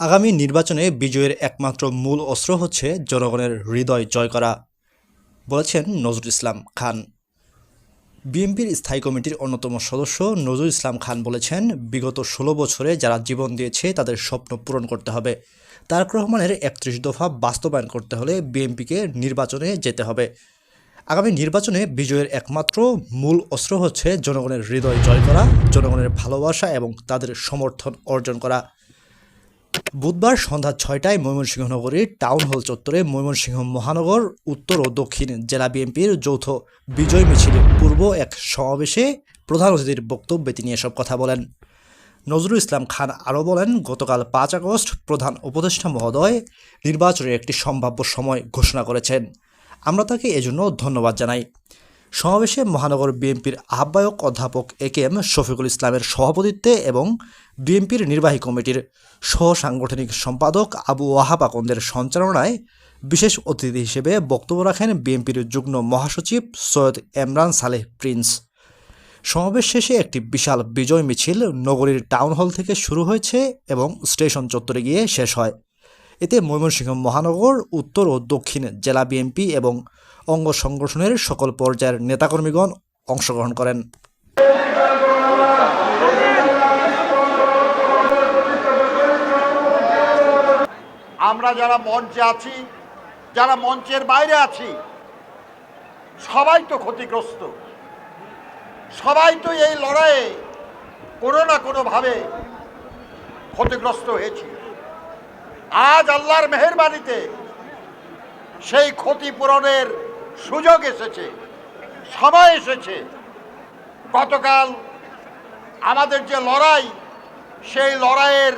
আগামী নির্বাচনে বিজয়ের একমাত্র মূল অস্ত্র হচ্ছে জনগণের হৃদয় জয় করা, বলেছেন নজরুল ইসলাম খান। বিএনপির স্থায়ী কমিটির অন্যতম সদস্য নজরুল ইসলাম খান বলেছেন, বিগত ষোলো বছরে যারা জীবন দিয়েছে তাদের স্বপ্ন পূরণ করতে হবে। তারক রহমানের একত্রিশ দফা বাস্তবায়ন করতে হলে বিএনপিকে নির্বাচনে যেতে হবে। আগামী নির্বাচনে বিজয়ের একমাত্র মূল অস্ত্র হচ্ছে জনগণের হৃদয় জয় করা, জনগণের ভালোবাসা এবং তাদের সমর্থন অর্জন করা। বুধবার সন্ধ্যা ছয়টায় ময়মনসিংহ নগরীর টাউন হল চত্বরে ময়মনসিংহ মহানগর, উত্তর ও দক্ষিণ জেলা বিএনপির যৌথ বিজয় মিছিলে পূর্ব এক সমাবেশে প্রধান অতিথির বক্তব্যে তিনি এসব কথা বলেন। নজরুল ইসলাম খান আরও বলেন, গতকাল পাঁচ আগস্ট প্রধান উপদেষ্টা মহোদয় নির্বাচনের একটি সম্ভাব্য সময় ঘোষণা করেছেন। আমরা তাকে এজন্য ধন্যবাদ জানাই। সমাবেশে মহানগর বিএনপির আহ্বায়ক অধ্যাপক এ কে এম শফিকুল ইসলামের সভাপতিত্বে এবং বিএনপির নির্বাহী কমিটির সহ সাংগঠনিক সম্পাদক আবু ওয়াহাব আকন্দের সঞ্চালনায় বিশেষ অতিথি হিসেবে বক্তব্য রাখেন বিএনপির যুগ্ম মহাসচিব সৈয়দ এমরান সালেহ প্রিন্স। সমাবেশ শেষে একটি বিশাল বিজয় মিছিল নগরীর টাউন হল থেকে শুরু হয়েছে এবং স্টেশন চত্বরে গিয়ে শেষ হয়। এতে ময়মনসিংহ মহানগর, উত্তর ও দক্ষিণ জেলা বিএনপি এবং অঙ্গ সংগঠনের সকল পর্যায়ের নেতাকর্মীগণ অংশগ্রহণ করেন। আমরা যারা মঞ্চে আছি, যারা মঞ্চের বাইরে আছি, সবাই তো ক্ষতিগ্রস্ত। সবাই তো এই লড়াইয়ে কোনো না কোনোভাবে ক্ষতিগ্রস্ত হয়েছি। আজ আল্লাহর মেহেরবানিতে সেই ক্ষতিপূরণের সুযোগ এসেছে, সময় এসেছে। গতকাল আমাদের যে লড়াই, সেই লড়াইয়ের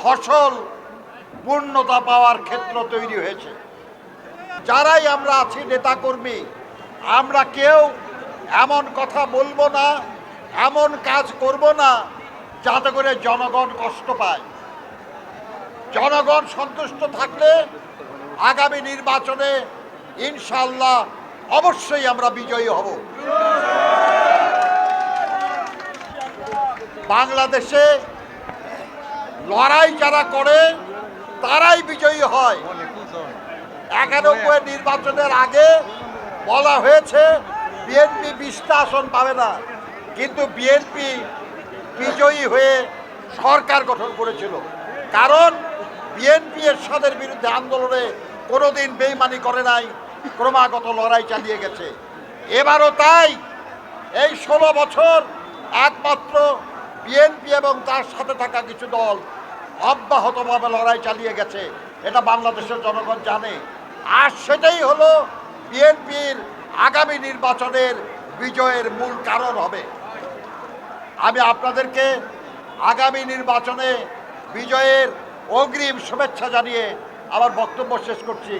ফসল পূর্ণতা পাওয়ার ক্ষেত্র তৈরি হয়েছে। যারাই আমরা আছি নেতাকর্মী, আমরা কেউ এমন কথা বলব না, এমন কাজ করব না, যাতে করে জনগণ কষ্ট পায়। জনগণ সন্তুষ্ট থাকলে আগামী নির্বাচনে ইনশাল্লাহ অবশ্যই আমরা বিজয়ী হব। বাংলাদেশে লড়াই যারা করে, তারাই বিজয়ী হয়। একানব্বই নির্বাচনের আগে বলা হয়েছে, বিএনপি বিশটা আসন পাবে না। কিন্তু বিএনপি বিজয়ী হয়ে সরকার গঠন করেছিল। কারণ বিএনপি এরশাদের বিরুদ্ধে আন্দোলনে কোনোদিন বেইমানি করে নাই, ক্রমাগত লড়াই চালিয়ে গেছে। এবারও তাই এই ষোলো বছর একমাত্র বিএনপি এবং তার সাথে থাকা কিছু দল অব্যাহতভাবে লড়াই চালিয়ে গেছে। এটা বাংলাদেশের জনগণ জানে। আর সেটাই হলো বিএনপির আগামী নির্বাচনের বিজয়ের মূল কারণ হবে। আমি আপনাদেরকে আগামী নির্বাচনে বিজয়ের অগ্রিম শুভেচ্ছা জানিয়ে আমার বক্তব্য শেষ করছি।